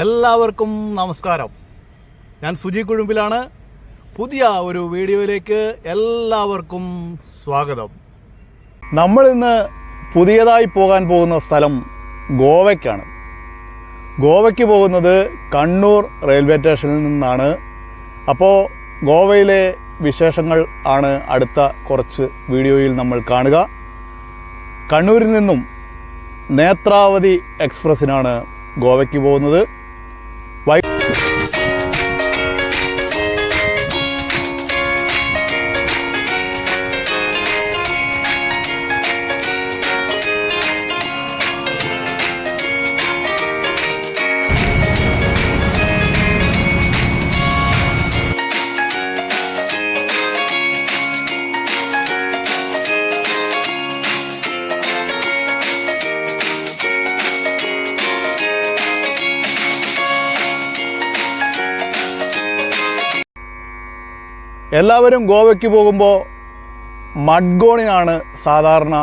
എല്ലാവർക്കും നമസ്കാരം. ഞാൻ സുജി കുഴുമ്പിലാണ്. പുതിയ ഒരു വീഡിയോയിലേക്ക് എല്ലാവർക്കും സ്വാഗതം. നമ്മൾ ഇന്ന് പുതിയതായി പോകാൻ പോകുന്ന സ്ഥലം ഗോവയ്ക്കാണ്. ഗോവയ്ക്ക് പോകുന്നത് കണ്ണൂർ റെയിൽവേ സ്റ്റേഷനിൽ നിന്നാണ്. അപ്പോൾ ഗോവയിലെ വിശേഷങ്ങൾ ആണ് അടുത്ത കുറച്ച് വീഡിയോയിൽ നമ്മൾ കാണുക. കണ്ണൂരിൽ നിന്നും നേത്രാവതി എക്സ്പ്രസ്സിനാണ് ഗോവയ്ക്ക് പോകുന്നത്. എല്ലാവരും ഗോവയ്ക്ക് പോകുമ്പോൾ മഡ്ഗോണിനാണ് സാധാരണ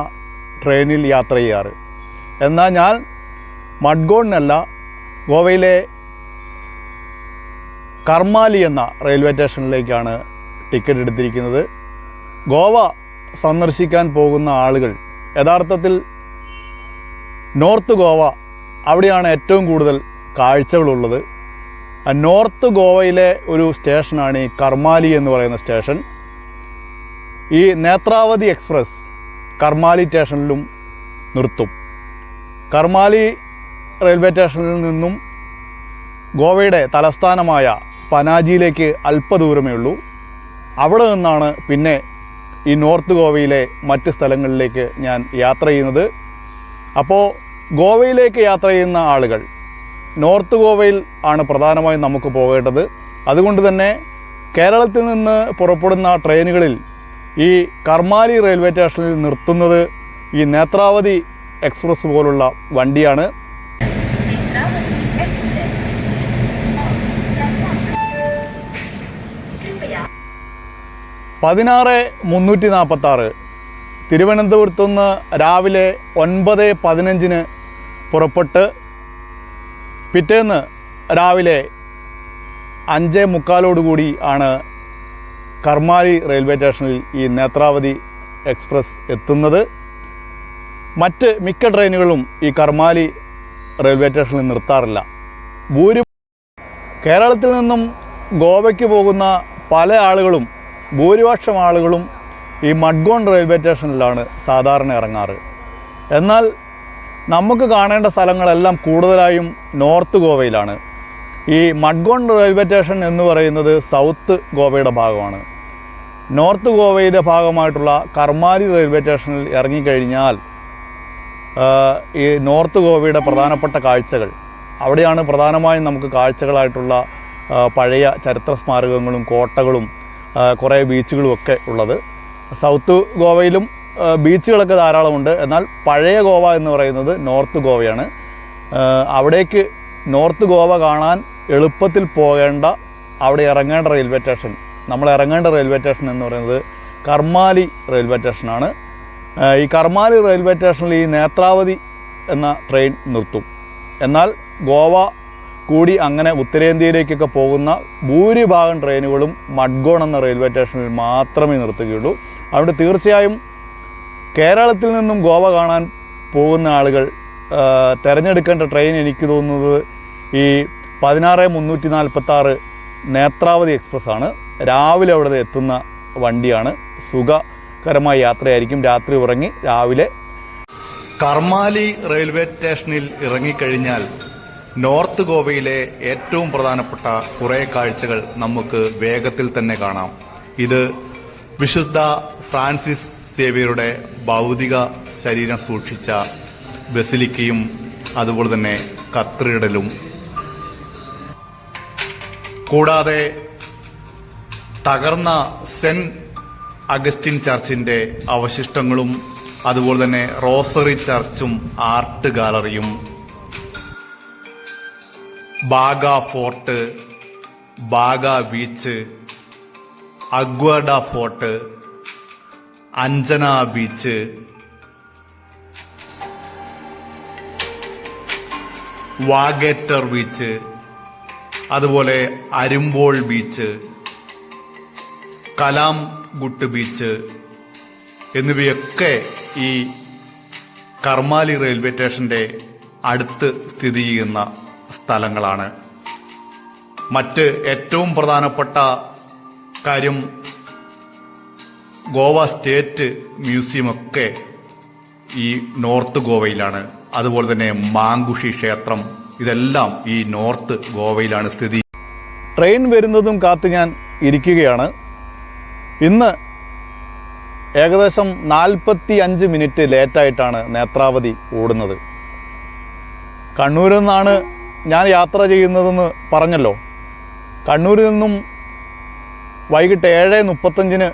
ട്രെയിനിൽ യാത്ര ചെയ്യാറ്. എന്നാൽ ഞാൻ മഡ്ഗോണിനല്ല ഗോവയിലെ കർമാലി എന്ന റെയിൽവേ സ്റ്റേഷനിലേക്കാണ് ടിക്കറ്റ് എടുത്തിരിക്കുന്നത്. ഗോവ സന്ദർശിക്കാൻ പോകുന്ന ആളുകൾ യഥാർത്ഥത്തിൽ നോർത്ത് ഗോവ അവിടെയാണ് ഏറ്റവും കൂടുതൽ കാഴ്ചകളുള്ളത്. നോർത്ത് ഗോവയിലെ ഒരു സ്റ്റേഷനാണ് ഈ കർമാലി എന്ന് പറയുന്ന സ്റ്റേഷൻ. ഈ നേത്രാവതി എക്സ്പ്രസ് കർമാലി സ്റ്റേഷനിലും നിർത്തും. കർമാലി റെയിൽവേ സ്റ്റേഷനിൽ നിന്നും ഗോവയുടെ തലസ്ഥാനമായ പനാജിയിലേക്ക് അല്പദൂരമേ ഉള്ളൂ. അവിടെ നിന്നാണ് പിന്നെ ഈ നോർത്ത് ഗോവയിലെ മറ്റ് സ്ഥലങ്ങളിലേക്ക് ഞാൻ യാത്ര ചെയ്യുന്നത്. അപ്പോൾ ഗോവയിലേക്ക് യാത്ര ചെയ്യുന്ന ആളുകൾ നോർത്ത് ഗോവയിൽ ആണ് പ്രധാനമായും നമുക്ക് പോകേണ്ടത്. അതുകൊണ്ട് തന്നെ കേരളത്തിൽ നിന്ന് പുറപ്പെടുന്ന ട്രെയിനുകളിൽ ഈ കർമാലി റെയിൽവേ സ്റ്റേഷനിൽ നിർത്തുന്നത് ഈ നേത്രാവതി എക്സ്പ്രസ് പോലുള്ള വണ്ടിയാണ്. പതിനാറ് മുന്നൂറ്റി നാൽപ്പത്തി ആറ് തിരുവനന്തപുരത്തു നിന്ന് രാവിലെ ഒൻപത് പതിനഞ്ചിന് പുറപ്പെട്ട് പിറ്റേന്ന് രാവിലെ അഞ്ചേ മുക്കാലോടുകൂടി ആണ് കർമാലി റെയിൽവേ സ്റ്റേഷനിൽ ഈ നേത്രാവതി എക്സ്പ്രസ് എത്തുന്നത്. മറ്റ് മിക്ക ട്രെയിനുകളും ഈ കർമാലി റെയിൽവേ സ്റ്റേഷനിൽ നിർത്താറില്ല. ഭൂരി കേരളത്തിൽ നിന്നും ഗോവയ്ക്ക് പോകുന്ന പല ആളുകളും ഭൂരിപക്ഷം ആളുകളും ഈ മഡ്ഗോൺ റെയിൽവേ സ്റ്റേഷനിലാണ് സാധാരണ ഇറങ്ങാറ്. എന്നാൽ നമുക്ക് കാണേണ്ട സ്ഥലങ്ങളെല്ലാം കൂടുതലായും നോർത്ത് ഗോവയിലാണ്. ഈ മഡ്ഗോൺ റെയിൽവേ സ്റ്റേഷൻ എന്ന് പറയുന്നത് സൗത്ത് ഗോവയുടെ ഭാഗമാണ്. നോർത്ത് ഗോവയുടെ ഭാഗമായിട്ടുള്ള കർമാലി റെയിൽവേ സ്റ്റേഷനിൽ ഇറങ്ങിക്കഴിഞ്ഞാൽ ഈ നോർത്ത് ഗോവയുടെ പ്രധാനപ്പെട്ട കാഴ്ചകൾ അവിടെയാണ് പ്രധാനമായും നമുക്ക് കാഴ്ചകളായിട്ടുള്ള പഴയ ചരിത്ര സ്മാരകങ്ങളും കോട്ടകളും കുറേ ബീച്ചുകളും ഒക്കെ ഉള്ളത്. സൗത്ത് ഗോവയിലും ബീച്ചുകളൊക്കെ ധാരാളമുണ്ട്. എന്നാൽ പഴയ ഗോവ എന്ന് പറയുന്നത് നോർത്ത് ഗോവയാണ്. അവിടേക്ക് നോർത്ത് ഗോവ കാണാൻ എളുപ്പത്തിൽ പോകേണ്ട അവിടെ ഇറങ്ങേണ്ട റെയിൽവേ സ്റ്റേഷൻ നമ്മൾ ഇറങ്ങേണ്ട റെയിൽവേ സ്റ്റേഷൻ എന്ന് പറയുന്നത് കർമാലി റെയിൽവേ സ്റ്റേഷനാണ്. ഈ കർമാലി റെയിൽവേ സ്റ്റേഷനിൽ ഈ നേത്രാവതി എന്ന ട്രെയിൻ നിർത്തും. എന്നാൽ ഗോവ കൂടി അങ്ങനെ ഉത്തരേന്ത്യയിലേക്കൊക്കെ പോകുന്ന ഭൂരിഭാഗം ട്രെയിനുകളും മഡ്ഗോൺ എന്ന റെയിൽവേ സ്റ്റേഷനിൽ മാത്രമേ നിർത്തുകയുള്ളൂ. അവിടെ തീർച്ചയായും കേരളത്തിൽ നിന്നും ഗോവ കാണാൻ പോകുന്ന ആളുകൾ തിരഞ്ഞെടുക്കേണ്ട ട്രെയിൻ എനിക്ക് തോന്നുന്നത് ഈ പതിനാറ് മുന്നൂറ്റി നാൽപ്പത്തി ആറ് നേത്രാവതി എക്സ്പ്രസ് ആണ്. രാവിലെ അവിടെ എത്തുന്ന വണ്ടിയാണ്. സുഖകരമായ യാത്രയായിരിക്കും. രാത്രി ഉറങ്ങി രാവിലെ കർമാലി റെയിൽവേ സ്റ്റേഷനിൽ ഇറങ്ങിക്കഴിഞ്ഞാൽ നോർത്ത് ഗോവയിലെ ഏറ്റവും പ്രധാനപ്പെട്ട കുറേ കാഴ്ചകൾ നമുക്ക് വേഗത്തിൽ തന്നെ കാണാം. ഇത് വിശുദ്ധ ഫ്രാൻസിസ് സേവിയറുടെ ഭൗതിക ശരീരം സൂക്ഷിച്ച ബസിലിക്കയും അതുപോലെ തന്നെ കത്രിടലും. കൂടാതെ തകർന്ന സെന്റ് അഗസ്റ്റിൻ ചർച്ചിന്റെ അവശിഷ്ടങ്ങളും അതുപോലെ തന്നെ റോസറി ചർച്ചും art ഗാലറിയും. Baga fort Baga beach Aguada fort Anjuna beach. Vagator beach. അതുപോലെ Arambol beach. Calangute beach. എന്നിവയൊക്കെ ഈ കർമാലി റെയിൽവേ സ്റ്റേഷന്റെ അടുത്ത് സ്ഥിതി ചെയ്യുന്ന സ്ഥലങ്ങളാണ്. മറ്റ് ഏറ്റവും പ്രധാനപ്പെട്ട കാര്യം ഗോവ സ്റ്റേറ്റ് മ്യൂസിയം ഒക്കെ ഈ നോർത്ത് ഗോവയിലാണ്. അതുപോലെ തന്നെ മാങ്കുഷി ക്ഷേത്രം ഇതെല്ലാം ഈ നോർത്ത് ഗോവയിലാണ് സ്ഥിതി ട്രെയിൻ വരുന്നതും കാത്ത് ഞാൻ ഇരിക്കുകയാണ്. ഇന്ന് ഏകദേശം നാൽപ്പത്തി അഞ്ച് മിനിറ്റ് ലേറ്റായിട്ടാണ് നേത്രാവതി ഓടുന്നത്. കണ്ണൂരിൽ നിന്നാണ് ഞാൻ യാത്ര ചെയ്യുന്നതെന്ന് പറഞ്ഞല്ലോ. കണ്ണൂരിൽ നിന്നും വൈകിട്ട് ഏഴ് മുപ്പത്തഞ്ചിന്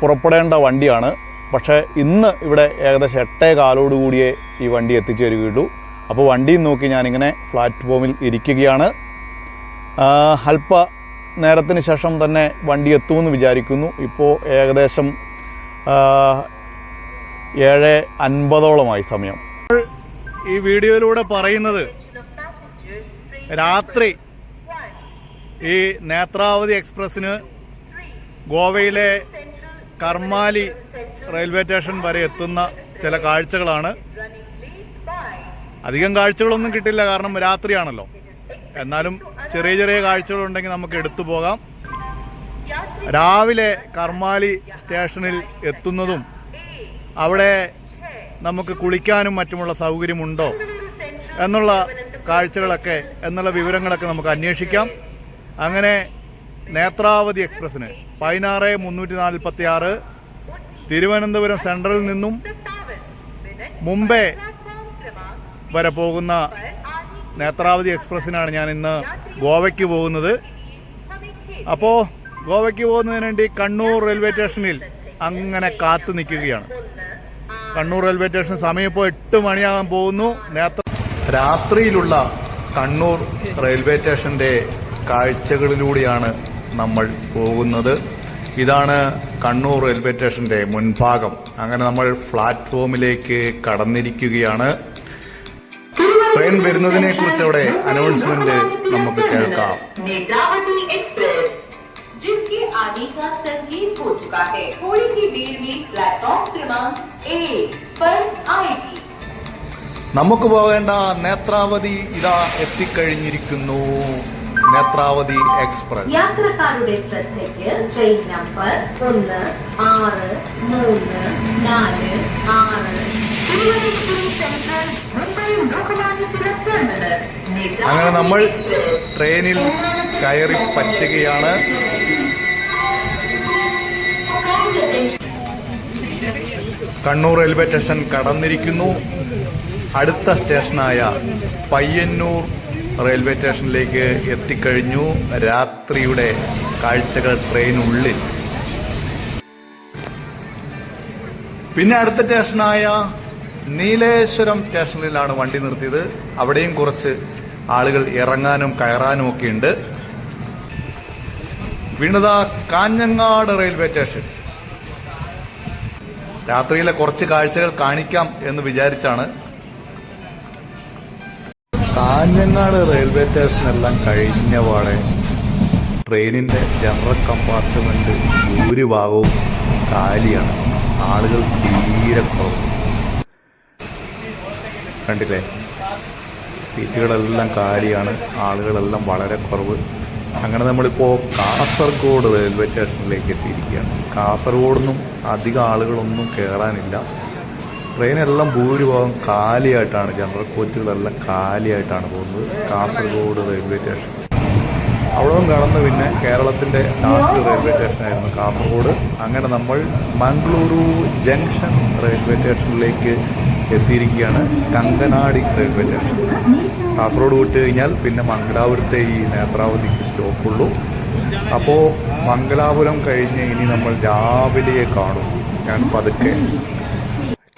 പുറപ്പെടേണ്ട വണ്ടിയാണ്. പക്ഷേ ഇന്ന് ഇവിടെ ഏകദേശം എട്ടേ കാലോടുകൂടിയേ ഈ വണ്ടി എത്തിച്ചേരുകയുള്ളൂ. അപ്പോൾ വണ്ടിയും നോക്കി ഞാനിങ്ങനെ പ്ലാറ്റ്ഫോമിൽ ഇരിക്കുകയാണ്. അല്പ നേരത്തിന് ശേഷം തന്നെ വണ്ടി എത്തുമെന്ന് വിചാരിക്കുന്നു. ഇപ്പോൾ ഏകദേശം ഏഴ് അൻപതോളമായി സമയം. ഈ വീഡിയോയിലൂടെ പറയുന്നത് രാത്രി ഈ നേത്രാവതി എക്സ്പ്രസ്സിന് ഗോവയിലെ കർമാലി റെയിൽവേ സ്റ്റേഷൻ വരെ എത്തുന്ന ചില കാഴ്ചകളാണ്. അധികം കാഴ്ചകളൊന്നും കിട്ടില്ല കാരണം രാത്രിയാണല്ലോ. എന്നാലും ചെറിയ ചെറിയ കാഴ്ചകളുണ്ടെങ്കിൽ നമുക്ക് എടുത്തു പോകാം. രാവിലെ കർമാലി സ്റ്റേഷനിൽ എത്തുന്നതും അവിടെ നമുക്ക് കുളിക്കാനും മറ്റുമുള്ള സൗകര്യമുണ്ടോ എന്നുള്ള കാഴ്ചകളൊക്കെ എന്നുള്ള വിവരങ്ങളൊക്കെ നമുക്ക് അന്വേഷിക്കാം. അങ്ങനെ നേത്രാവതി എക്സ്പ്രസ്സിന് പതിനാറ് മുന്നൂറ്റി നാൽപ്പത്തി ആറ് തിരുവനന്തപുരം സെൻട്രലിൽ നിന്നും മുംബൈ വരെ പോകുന്ന നേത്രാവതി എക്സ്പ്രസ്സിനാണ് ഞാൻ ഇന്ന് ഗോവയ്ക്ക് പോകുന്നത്. അപ്പോൾ ഗോവയ്ക്ക് പോകുന്നതിന് വേണ്ടി കണ്ണൂർ റെയിൽവേ സ്റ്റേഷനിൽ അങ്ങനെ കാത്തു നിൽക്കുകയാണ്. കണ്ണൂർ റെയിൽവേ സ്റ്റേഷൻ സമയം ഇപ്പോൾ എട്ട് മണിയാകാൻ പോകുന്നു. നേത്ര രാത്രിയിലുള്ള കണ്ണൂർ റെയിൽവേ സ്റ്റേഷന്റെ കാഴ്ചകളിലൂടെയാണ് നമ്മൾ പോകുന്നത് ഇതാണ് കണ്ണൂർ റെയിൽവേ സ്റ്റേഷന്റെ മുൻഭാഗം അങ്ങനെ നമ്മൾ പ്ലാറ്റ്ഫോമിലേക്ക് കടന്നിരിക്കുകയാണ് ട്രെയിൻ വരുന്നതിനെ കുറിച്ച് അവിടെ അനൗൺസ്മെന്റ് നമുക്ക് കേൾക്കാം नेत्रावती एक्सप्रेस जिसके आने का संकेत हो चुका है थोड़ी ही देर में प्लेटफॉर्म क्रमांक एक पर आएगी നമുക്ക് പോകേണ്ട നേത്രാവതി ഇതാ എത്തിക്കഴിഞ്ഞിരിക്കുന്നു നേത്രാവതി എക്സ്പ്രസ്. യാത്രക്കാരുടെ ശ്രദ്ധയ്ക്ക് ട്രെയിൻ നമ്പർ ഒന്ന് ആറ് മൂന്ന് നാല് ആറ്. അങ്ങനെ നമ്മൾ ട്രെയിനിൽ കയറി പറ്റുകയാണ്. കണ്ണൂർ റെയിൽവേ സ്റ്റേഷൻ കടന്നിരിക്കുന്നു. അടുത്ത സ്റ്റേഷനായ പയ്യന്നൂർ റെയിൽവേ സ്റ്റേഷനിലേക്ക് എത്തിക്കഴിഞ്ഞു. രാത്രിയുടെ കാഴ്ചകൾ ട്രെയിനുള്ളിൽ. പിന്നെ അടുത്ത സ്റ്റേഷനായ നീലേശ്വരം സ്റ്റേഷനിലാണ് വണ്ടി നിർത്തിയത്. അവിടെയും കുറച്ച് ആളുകൾ ഇറങ്ങാനും കയറാനും ഒക്കെ ഉണ്ട്. വീണത കാഞ്ഞങ്ങാട് റെയിൽവേ സ്റ്റേഷൻ. രാത്രിയിലെ കുറച്ച് കാഴ്ചകൾ കാണിക്കാം എന്ന് വിചാരിച്ചാണ് കാഞ്ഞങ്ങാട് റെയിൽവേ സ്റ്റേഷനെല്ലാം കഴിഞ്ഞ പാടെ ട്രെയിനിന്റെ ജനറൽ കമ്പാർട്ട്മെന്റ് ഭൂരിഭാഗവും കാലിയാണ്. ആളുകൾ തീരെ കുറവ്. കണ്ടില്ലേ? സീറ്റുകളെല്ലാം കാലിയാണ്. ആളുകളെല്ലാം വളരെ കുറവ്. അങ്ങനെ നമ്മളിപ്പോൾ കാസർഗോഡ് റെയിൽവേ സ്റ്റേഷനിലേക്ക് എത്തിയിരിക്കുകയാണ്. കാസർഗോഡ് നിന്നും അധികം ആളുകളൊന്നും കയറാനില്ല ട്രെയിനെല്ലാം ഭൂരിഭാഗം കാലിയായിട്ടാണ് ജനറൽ കോച്ചുകളെല്ലാം കാലിയായിട്ടാണ് പോകുന്നത്. Kasaragod railway station. അവിടെ കടന്ന് പിന്നെ കേരളത്തിന്റെ ലാസ്റ്റ് റെയിൽവേ സ്റ്റേഷനായിരുന്നു കാസർഗോഡ്. അങ്ങനെ നമ്മൾ മംഗളൂരു ജംഗ്ഷൻ റെയിൽവേ സ്റ്റേഷനിലേക്ക് എത്തിയിരിക്കുകയാണ്. Kankanady railway station. കാസർഗോഡ് വിട്ട് കഴിഞ്ഞാൽ പിന്നെ മംഗലാപുരത്തെ ഈ നേത്രാവതിക്ക് സ്റ്റോപ്പുള്ളൂ. അപ്പോൾ മംഗലാപുരം കഴിഞ്ഞ് ഇനി നമ്മൾ രാവിലെ കാണും. ഞാൻ പതുക്കെ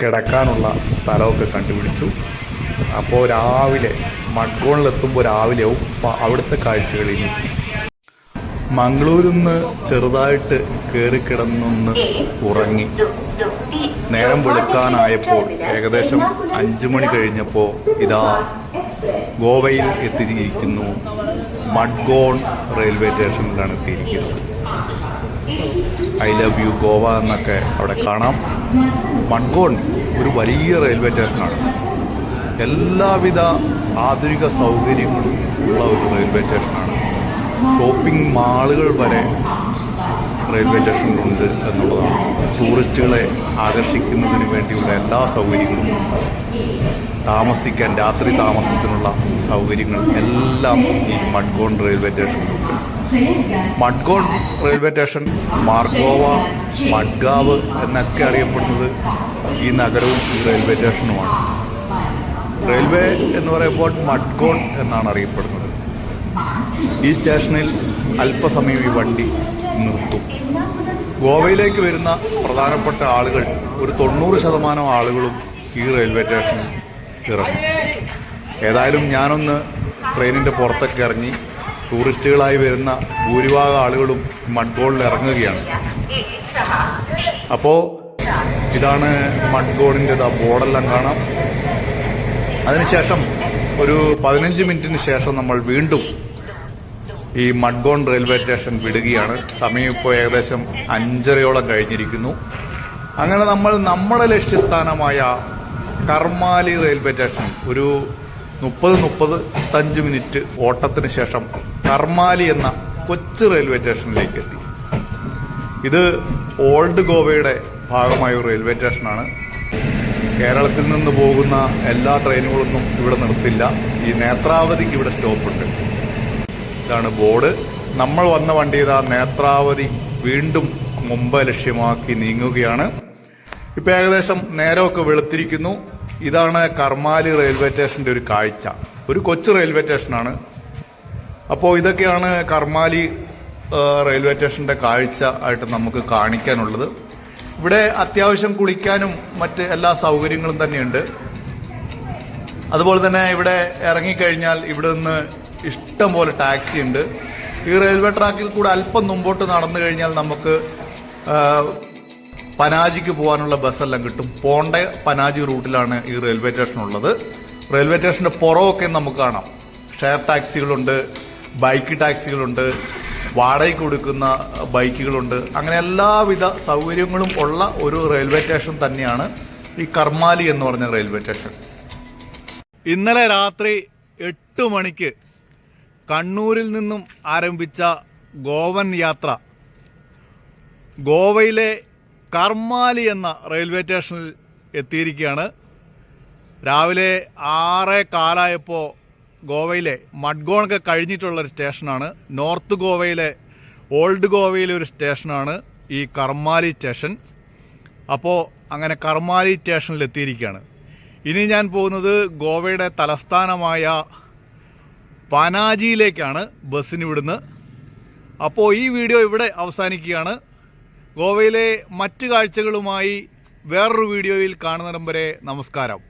കിടക്കാനുള്ള സ്ഥലമൊക്കെ കണ്ടുപിടിച്ചു. അപ്പോൾ രാവിലെ മഡ്ഗോണിലെത്തുമ്പോൾ രാവിലെയാവും അവിടുത്തെ കാഴ്ചകൾ ഇനി. മംഗളൂരിൽ നിന്ന് ചെറുതായിട്ട് കയറി കിടന്നൊന്ന് ഉറങ്ങി. നേരം വെളുക്കാനായപ്പോൾ ഏകദേശം അഞ്ചു മണി കഴിഞ്ഞപ്പോൾ ഇതാ ഗോവയിൽ എത്തിയിരിക്കുന്നു മഡ്ഗോൺ റെയിൽവേ സ്റ്റേഷനിലാണ് എത്തിയിരിക്കുന്നത്. ഐ ലവ് യു ഗോവ എന്നൊക്കെ അവിടെ കാണാം. മൺഗോൺ ഒരു വലിയ റെയിൽവേ സ്റ്റേഷനാണ്. എല്ലാവിധ ആധുനിക സൗകര്യങ്ങളും ഉള്ള ഒരു റെയിൽവേ സ്റ്റേഷനാണ്. ഷോപ്പിംഗ് മാളുകൾ വരെ റെയിൽവേ സ്റ്റേഷനിലുണ്ട് എന്നുള്ളതാണ്. ടൂറിസ്റ്റുകളെ ആകർഷിക്കുന്നതിന് വേണ്ടിയുള്ള എല്ലാ സൗകര്യങ്ങളും താമസിക്കാൻ രാത്രി താമസത്തിനുള്ള സൗകര്യങ്ങൾ എല്ലാം ഈ മഡ്ഗോൺ റെയിൽവേ സ്റ്റേഷനിലുണ്ട്. മഡ്ഗോൺ റെയിൽവേ സ്റ്റേഷൻ മാർഗോവ മഡ്ഗാവ് എന്നൊക്കെ അറിയപ്പെടുന്നത് ഈ നഗരവും ഈ റെയിൽവേ സ്റ്റേഷനുമാണ്. റെയിൽവേ എന്ന് പറയുമ്പോൾ മഡ്ഗോൺ എന്നാണ് അറിയപ്പെടുന്നത്. ഈ സ്റ്റേഷനിൽ അല്പസമയം ഈ വണ്ടി നിർത്തും. ഗോവയിലേക്ക് വരുന്ന പ്രധാനപ്പെട്ട ആളുകൾ ഒരു തൊണ്ണൂറ് ശതമാനം ആളുകളും ഈ റെയിൽവേ സ്റ്റേഷനിൽ ഇറങ്ങും. ഏതായാലും ഞാനൊന്ന് ട്രെയിനിന്റെ പുറത്തൊക്കെ ഇറങ്ങി ടൂറിസ്റ്റുകളായി വരുന്ന ഭൂരിഭാഗം ആളുകളും മഡ്ഗോളിൽ ഇറങ്ങുകയാണ്. അപ്പോ ഇതാണ് മഡ്ഗോളിന്റെ ബോർഡെല്ലാം കാണാം. അതിനുശേഷം ഒരു പതിനഞ്ച് മിനിറ്റിന് ശേഷം നമ്മൾ വീണ്ടും ഈ മഡ്ഗോൺ റെയിൽവേ സ്റ്റേഷൻ വിടുകയാണ്. സമയം ഇപ്പോൾ ഏകദേശം അഞ്ചരയോളം കഴിഞ്ഞിരിക്കുന്നു. അങ്ങനെ നമ്മൾ നമ്മുടെ ലക്ഷ്യസ്ഥാനമായ കർമാലി റെയിൽവേ സ്റ്റേഷൻ ഒരു മുപ്പത് മുപ്പത്തഞ്ച് മിനിറ്റ് ഓട്ടത്തിന് ശേഷം കർമാലി എന്ന കൊച്ചു റെയിൽവേ സ്റ്റേഷനിലേക്ക് എത്തി. ഇത് ഓൾഡ് ഗോവയുടെ ഭാഗമായ ഒരു റെയിൽവേ സ്റ്റേഷനാണ്. കേരളത്തിൽ നിന്ന് പോകുന്ന എല്ലാ ട്രെയിനുകളൊന്നും ഇവിടെ നിർത്തില്ല. ഈ നേത്രാവതിക്ക് ഇവിടെ സ്റ്റോപ്പ് ഉണ്ട് ഇതാണ് ബോർഡ്. നമ്മൾ വന്ന വണ്ടി ഇതാ നേത്രാവതി വീണ്ടും മുമ്പ് ലക്ഷ്യമാക്കി നീങ്ങുകയാണ്. ഇപ്പൊ ഏകദേശം നേരമൊക്കെ വെളുത്തിരിക്കുന്നു. ഇതാണ് കർമാലി റെയിൽവേ സ്റ്റേഷന്റെ ഒരു കാഴ്ച. ഒരു കൊച്ചു റെയിൽവേ സ്റ്റേഷനാണ്. അപ്പോൾ ഇതൊക്കെയാണ് കർമാലി റെയിൽവേ സ്റ്റേഷന്റെ കാഴ്ച ആയിട്ട് നമുക്ക് കാണിക്കാനുള്ളത്. ഇവിടെ അത്യാവശ്യം കുളിക്കാനും മറ്റ് എല്ലാ സൗകര്യങ്ങളും തന്നെയുണ്ട്. അതുപോലെ തന്നെ ഇവിടെ ഇറങ്ങിക്കഴിഞ്ഞാൽ ഇവിടെ നിന്ന് ഇഷ്ടം പോലെ ടാക്സി ഉണ്ട് ഈ റെയിൽവേ ട്രാക്കിൽ കൂടെ അല്പം മുമ്പോട്ട് നടന്നു കഴിഞ്ഞാൽ നമുക്ക് പനാജിക്ക് പോകാനുള്ള ബസ്സെല്ലാം കിട്ടും. പോണ്ട പനാജി റൂട്ടിലാണ് ഈ റെയിൽവേ സ്റ്റേഷൻ ഉള്ളത് റെയിൽവേ സ്റ്റേഷന്റെ പുറമൊക്കെ നമുക്ക് കാണാം. ഷെയർ ടാക്സികളുണ്ട് ബൈക്ക് ടാക്സികളുണ്ട് വാടകയ്ക്ക് കൊടുക്കുന്ന ബൈക്കുകളുണ്ട്. അങ്ങനെ എല്ലാവിധ സൗകര്യങ്ങളും ഉള്ള ഒരു റെയിൽവേ സ്റ്റേഷൻ തന്നെയാണ് ഈ കർമാലി എന്ന് പറഞ്ഞ റെയിൽവേ സ്റ്റേഷൻ. ഇന്നലെ രാത്രി എട്ട് മണിക്ക് കണ്ണൂരിൽ നിന്നും ആരംഭിച്ച ഗോവൻ യാത്ര. ഗോവയിലെ കർമാലി എന്ന റെയിൽവേ സ്റ്റേഷനിൽ എത്തിയിരിക്കുകയാണ്. രാവിലെ ആറേ കാലായപ്പോൾ ഗോവയിലെ മഡ്ഗോണൊക്കെ കഴിഞ്ഞിട്ടുള്ളൊരു സ്റ്റേഷനാണ്. നോർത്ത് ഗോവയിലെ ഓൾഡ് ഗോവയിലെ ഒരു സ്റ്റേഷനാണ് ഈ കർമാലി സ്റ്റേഷൻ. അപ്പോൾ അങ്ങനെ കർമാലി സ്റ്റേഷനിൽ എത്തിയിരിക്കുകയാണ്. ഇനി ഞാൻ പോകുന്നത് ഗോവയുടെ തലസ്ഥാനമായ പനാജിയിലേക്കാണ് ബസ്സിന് ഇവിടുന്ന് അപ്പോൾ ഈ വീഡിയോ ഇവിടെ അവസാനിക്കുകയാണ്. ഗോവയിലെ മറ്റു കാഴ്ചകളുമായി വേറൊരു വീഡിയോയിൽ കാണുന്നിടം വരെ നമസ്കാരം.